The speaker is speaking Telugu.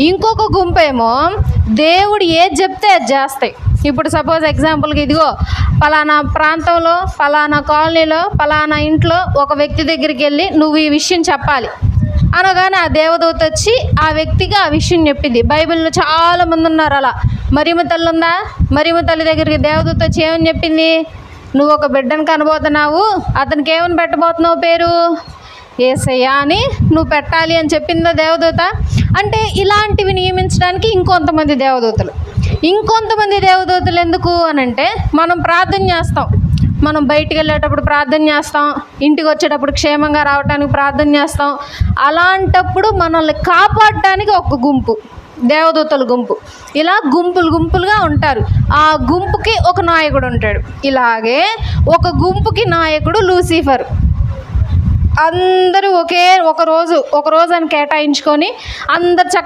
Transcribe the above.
ఇంకొక గుంపు ఏమో దేవుడు ఏది చెప్తే అది చేస్తాయి. ఇప్పుడు సపోజ్ ఎగ్జాంపుల్కి ఇదిగో పలానా ప్రాంతంలో పలానా కాలనీలో పలానా ఇంట్లో ఒక వ్యక్తి దగ్గరికి వెళ్ళి నువ్వు ఈ విషయం చెప్పాలి. అనగానే ఆ దేవదూత వచ్చి ఆ వ్యక్తికి ఆ విషయం చెప్పింది. బైబిల్లో చాలా మంది ఉన్నారు అలా. మరిమ తల్లి ఉందా? మరిమ తల్లి దగ్గరికి దేవదూత వచ్చి ఏమని చెప్పింది? నువ్వు ఒక బిడ్డను కనబోతున్నావు. అతనికి ఏమని పెట్టబోతున్నావు పేరు? ఏసయ్యా అని నువ్వు పెట్టాలి అని చెప్పిందా దేవదూత? అంటే ఇలాంటివి నియమించడానికి ఇంకొంతమంది దేవదూతలు. ఇంకొంతమంది దేవదూతలు ఎందుకు అని అంటే మనం ప్రార్థన చేస్తాం. మనం బయటికి వెళ్ళేటప్పుడు ప్రార్థన చేస్తాం. ఇంటికి వచ్చేటప్పుడు క్షేమంగా రావడానికి ప్రార్థన చేస్తాం. అలాంటప్పుడు మనల్ని కాపాడటానికి ఒక గుంపు దేవదూతల గుంపు. ఇలా గుంపులు గుంపులుగా ఉంటారు. ఆ గుంపుకి ఒక నాయకుడు ఉంటాడు. ఇలాగే ఒక గుంపుకి నాయకుడు లూసిఫర్. అందరూ ఒకే ఒక రోజు ఒక రోజు అని కేటాయించుకొని అందరు చక్క